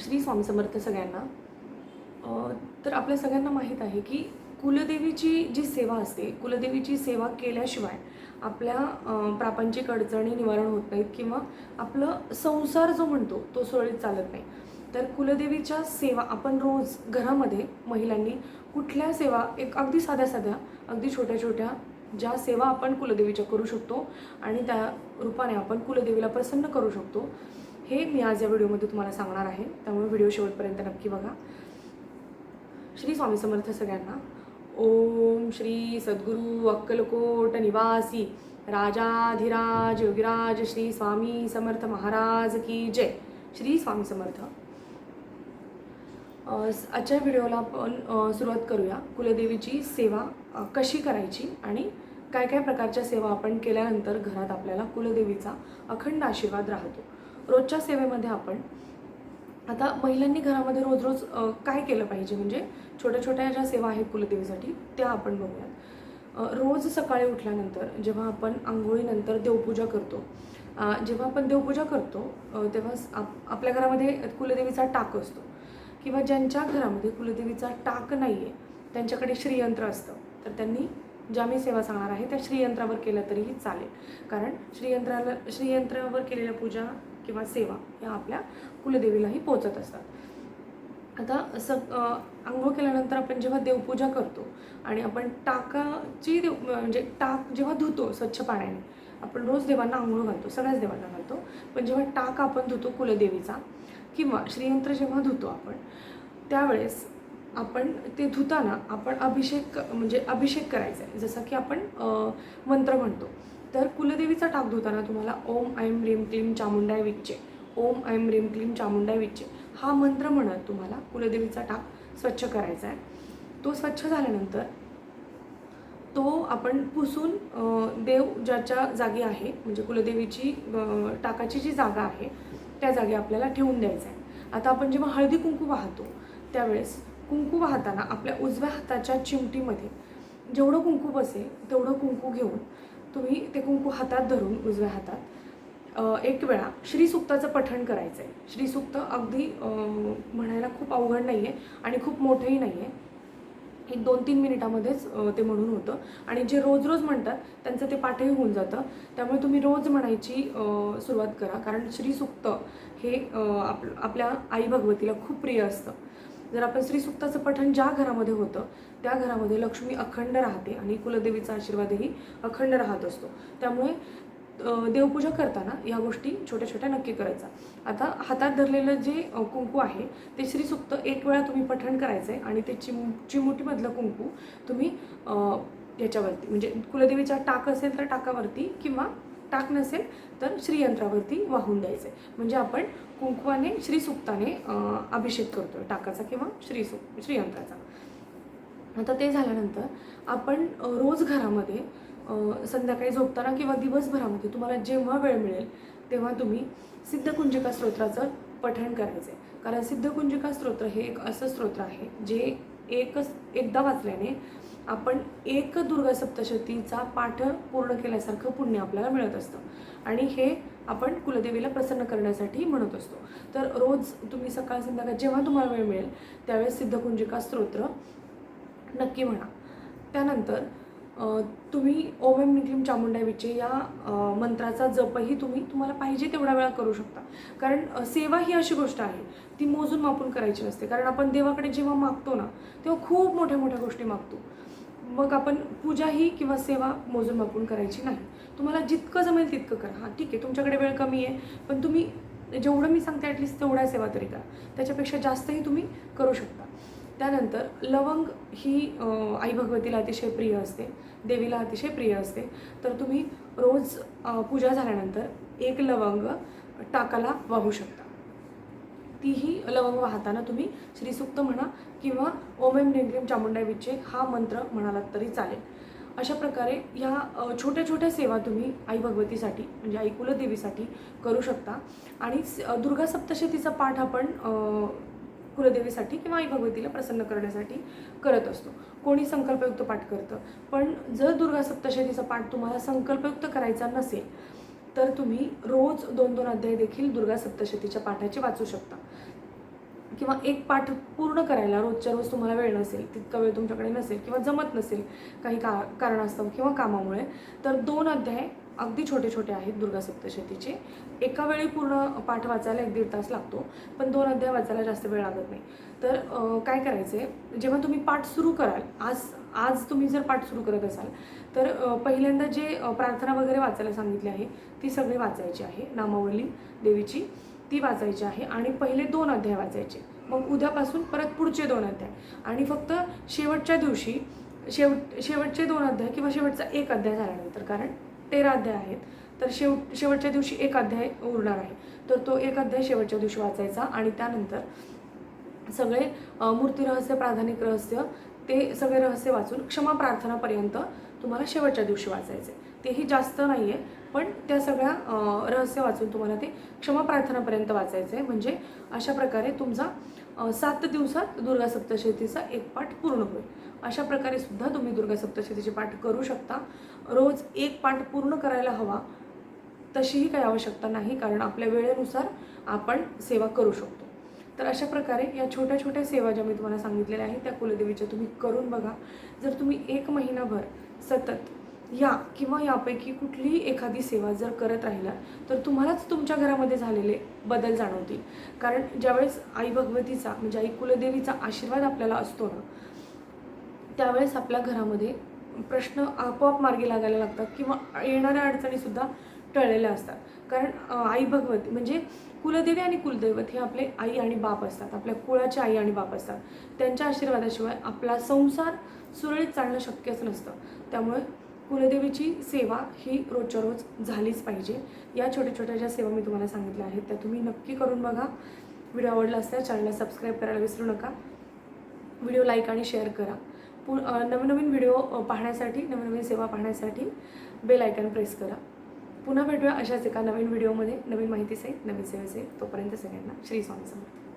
श्री स्वामी समर्थ सगळ्यांना. तर आपल्या सगळ्यांना माहीत आहे की कुलदेवीची जी सेवा असते कुलदेवीची सेवा केल्याशिवाय आपल्या प्रापंचिक अडचणी निवारण होत नाहीत किंवा आपलं संसार जो म्हणतो तो सुरळीत चालत नाही. तर कुलदेवीच्या सेवा आपण रोज घरामध्ये महिलांनी कुठल्या सेवा एक अगदी साध्या साध्या अगदी छोट्या छोट्या ज्या सेवा आपण कुलदेवीच्या करू शकतो आणि त्या रूपाने आपण कुलदेवीला प्रसन्न करू शकतो हे मी आज या व्हिडिओमध्ये तुम्हाला सांगणार आहे. त्यामुळे व्हिडिओ शेवटपर्यंत नक्की बघा. श्री स्वामी समर्थ सगळ्यांना. ओम श्री सद्गुरू अक्कलकोट निवासी राजाधिराज योगिराज श्री स्वामी समर्थ महाराज की जय. श्री स्वामी समर्थ. आजच्या व्हिडिओला आपण सुरुवात करूया. कुलदेवीची सेवा कशी करायची आणि काय काय प्रकारच्या सेवा आपण केल्यानंतर घरात आपल्याला कुलदेवीचा अखंड आशीर्वाद राहतो. रोजच्या सेवेमध्ये आपण आता महिलांनी घरामध्ये रोज रोज काय केलं पाहिजे? म्हणजे छोट्या छोट्या ज्या सेवा आहेत कुलदेवीसाठी त्या आपण बघूयात. रोज सकाळी उठल्यानंतर जेव्हा आपण आंघोळीनंतर देवपूजा करतो जेव्हा आपण देवपूजा करतो तेव्हा आप आपल्या घरामध्ये कुलदेवीचा टाक असतो. किंवा ज्यांच्या घरामध्ये कुलदेवीचा टाक नाही आहे त्यांच्याकडे श्रीयंत्र असतं तर त्यांनी ज्या मी सेवा सांगणार आहे त्या श्रीयंत्रावर केल्या तरीही चालेल. कारण श्रीयंत्राला श्रीयंत्रावर केलेल्या पूजा किंवा सेवा या आपल्या कुलदेवीलाही पोचत असतात. आता स आंघोळ केल्यानंतर आपण जेव्हा देवपूजा करतो आणि आपण टाकाची देव म्हणजे टाक जेव्हा धुतो स्वच्छ पाण्याने आपण रोज देवांना आंघोळ घालतो सगळ्याच देवांना घालतो. पण जेव्हा टाक आपण धुतो कुलदेवीचा किंवा श्रीयंत्र जेव्हा धुतो आपण त्यावेळेस आपण ते धुताना आपण अभिषेक म्हणजे अभिषेक करायचा आहे. जसं की आपण मंत्र म्हणतो. तर कुलदेवीचा टाक धुताना तुम्हाला ओम ऐम रेम क्लीम चामुंडाय विच्चे ओम ऐम रेम क्लीम चामुंडाय विच्चे हा मंत्र म्हणत तुम्हाला कुलदेवीचा टाक स्वच्छ करायचा आहे. तो स्वच्छ झाल्यानंतर तो आपण पुसून देव ज्याच्या जागी आहे म्हणजे कुलदेवीची टाकाची जी जागा आहे त्या जागी आपल्याला ठेवून द्यायचं आहे. आता आपण जेव्हा हळदी कुंकू वाहतो त्यावेळेस कुंकू वाहताना आपल्या उजव्या हाताच्या चिमटीमध्ये जेवढं कुंकू बसेल तेवढं कुंकू घेऊन तुम्ही ते कुंकू हातात धरून उजव्या हातात एक वेळा श्रीसुक्ताचं पठण करायचं आहे श्रीसुक्त अगदी म्हणायला खूप अवघड नाही आहे आणि खूप मोठंही नाही आहे एक दोन तीन मिनिटामध्येच ते म्हणून होतं. आणि जे रोज रोज म्हणतात त्यांचं ते पाठही होऊन जातं. त्यामुळे तुम्ही रोज म्हणायची सुरुवात करा. कारण श्रीसुक्त हे आप आपल्या आई भगवतीला खूप प्रिय असतं. जर आपण श्रीसुक्ताचं पठण ज्या घरामध्ये होतं त्या घरामध्ये लक्ष्मी अखंड राहते आणि कुलदेवीचा आशीर्वादही अखंड राहत असतो. त्यामुळे देवपूजा करताना या गोष्टी छोट्या छोट्या नक्की करायचा. आता हातात धरलेलं जे कुंकू आहे ते श्रीसुक्त एक वेळा तुम्ही पठण करायचं आहे आणि ते चिम चिमुटीमधलं कुंकू तुम्ही याच्यावरती म्हणजे कुलदेवीचा टाक असेल तर टाकावरती किंवा टाक नसेल तर श्रीयंत्रावरती वाहून द्यायचं. आहे म्हणजे आपण कुंकवाने श्रीसुक्ताने अभिषेक अभिषेक आहे टाकाचा किंवा श्रीसु श्रीयंत्राचा. आता ते झाल्यानंतर आपण रोज घरामध्ये संध्याकाळी झोपताना किंवा दिवसभरामध्ये तुम्हाला जेव्हा वेळ मिळेल तेव्हा तुम्ही सिद्धकुंजिका स्तोत्राचं पठण करायचं आहे कारण सिद्धकुंजिका स्तोत्र हे एक असं स्तोत्र आहे जे एकच एकदा वाचल्याने आपण एक दुर्गा सप्तशतीचा पाठ पूर्ण केल्यासारखं पुण्य आपल्याला मिळत असतं. आणि हे आपण कुलदेवीला प्रसन्न करण्यासाठी म्हणत असतो. तर रोज तुम्ही सकाळ संध्याकाळ जेव्हा तुम्हाला वेळ मिळेल त्यावेळेस सिद्धकुंजिका स्तोत्र नक्की म्हणा. त्यानंतर तुम्ही ओम एम निक्लीम विचे या मंत्राचा जपही तुम्ही तुम्हाला पाहिजे तेवढा वेळा करू शकता. कारण सेवा ही अशी गोष्ट आहे ती मोजून मापून करायची असते. कारण आपण देवाकडे जेव्हा मागतो ना तेव्हा खूप मोठ्या मोठ्या गोष्टी मागतो. मग आपण पूजा ही किंवा सेवा मोजून मापून करायची नाही. तुम्हाला जितकं जमेल तितकं करा. हां ठीक आहे तुमच्याकडे वेळ कमी आहे पण तुम्ही जेवढं मी सांगते ॲटलिस्ट तेवढ्या सेवा तरी करा. त्याच्यापेक्षा जास्तही तुम्ही करू शकता. त्यानंतर लवंग ही आई भगवतीला अतिशय प्रिय असते देवीला अतिशय प्रिय असते. तर तुम्ही रोज पूजा झाल्यानंतर एक लवंग टाकाला वाहू शकता. तीही लवंग वाहताना तुम्ही श्रीसुक्त म्हणा किंवा ओम एम निग्रीम चामुंडा विचे हा मंत्र म्हणालात तरी चालेल. अशा प्रकारे ह्या छोट्या छोट्या सेवा तुम्ही आई भगवतीसाठी म्हणजे आई कुलदेवीसाठी करू शकता. आणि स- दुर्गा सप्तशतीचा पाठ आपण कुलदेवीसाठी किंवा आई भगवतीला प्रसन्न करण्यासाठी करत असतो. कोणी संकल्पयुक्त पाठ करतं. पण जर दुर्गा सप्तशतीचा पाठ तुम्हाला संकल्पयुक्त करायचा नसेल तर तुम्ही रोज दोन दोन अध्याय देखील दुर्गा सप्तशतीच्या पाठाचे वाचू शकता. किंवा एक पाठ पूर्ण करायला रोजच्या रोज तुम्हाला वेळ नसेल तितका वेळ तुमच्याकडे नसेल किंवा जमत नसेल काही का कारणास्तव किंवा कामामुळे तर दोन अध्याय अगदी छोटे छोटे आहेत दुर्गा सप्तशतीचे. एका वेळी पूर्ण पाठ वाचायला एक दीड तास लागतो पण दोन अध्याय वाचायला जास्त वेळ लागत नाही. तर काय करायचं आहे जेव्हा तुम्ही पाठ सुरू कराल आज आज तुम्ही जर पाठ सुरू करत असाल तर पहिल्यांदा जे प्रार्थना वगैरे वाचायला सांगितली आहे ती सगळी वाचायची आहे. नामावली देवीची ती वाचायची आहे आणि पहिले दोन अध्याय वाचायचे. मग उद्यापासून परत पुढचे दोन अध्याय. आणि फक्त शेवटच्या दिवशी शेवट शेवटचे दोन अध्याय किंवा शेवटचा एक अध्याय झाल्यानंतर कारण तेरा अध्याय आहेत. तर शेवट शेवटच्या दिवशी एक अध्याय उरणार आहे. तर तो एक अध्याय शेवटच्या दिवशी वाचायचा आणि त्यानंतर सगळे अ, मूर्ती रहस्य प्राधानिक रहस्य ते सगळे रहस्य वाचून क्षमा प्रार्थनापर्यंत तुम्हाला शेवटच्या दिवशी वाचायचे. तेही जास्त नाही आहे पण त्या सगळ्या रहस्य वाचून तुम्हाला ते क्षमा प्रार्थनापर्यंत वाचायचं आहे. म्हणजे अशा प्रकारे तुमचा सात दिवसात दुर्गा सप्तशतीचा एक पाठ पूर्ण होईल. अशा प्रकारे सुद्धा तुम्ही दुर्गा सप्तशतीचे पाठ करू शकता. रोज एक पाठ पूर्ण करायला हवा. तशीही काही आवश्यकता नाही कारण आपल्या वेळेनुसार आपण सेवा करू शकतो. तर अशा प्रकारे या छोट्या छोट्या सेवा ज्या मी तुम्हाला सांगितलेल्या आहेत त्या कुलदेवीच्या तुम्ही करून बघा. जर तुम्ही एक महिनाभर सतत या किंवा यापैकी कुठलीही एखादी सेवा जर करत राहिला तर तुम्हालाच तुमच्या घरामध्ये झालेले बदल जाणवतील. कारण ज्यावेळेस आई भगवतीचा म्हणजे आई कुलदेवीचा आशीर्वाद आपल्याला असतो ना त्यावेळेस आपल्या घरामध्ये प्रश्न आपोआप मार्गी लागायला लागतात किंवा येणाऱ्या अडचणीसुद्धा टळलेल्या असतात. कारण आई भगवती म्हणजे कुलदेवी आणि कुलदैवत हे आपले आई आणि बाप असतात. आपल्या कुळाचे आई आणि बाप असतात. त्यांच्या आशीर्वादाशिवाय आपला संसार सुरळीत चालणं शक्यच नसतं. त्यामुळे कुलदेवीची सेवा ही रोजच्या रोज झालीच पाहिजे. या छोट्या छोट्या ज्या सेवा मी तुम्हाला सांगितल्या आहेत त्या तुम्ही नक्की करून बघा. व्हिडिओ आवडला असल्यास चॅनलला सबस्क्राईब करायला विसरू नका. व्हिडिओ लाईक आणि शेअर करा. पु नवनवीन व्हिडिओ पाहण्यासाठी नवनवीन सेवा पाहण्यासाठी बेल आयकॉन प्रेस करा. पुन्हा भेटूया अशाच एका नवीन व्हिडिओमध्ये. नवीन माहितीसहित नवीन सेवेसहित तोपर्यंत सगळ्यांना श्री स्वामी समर्थ.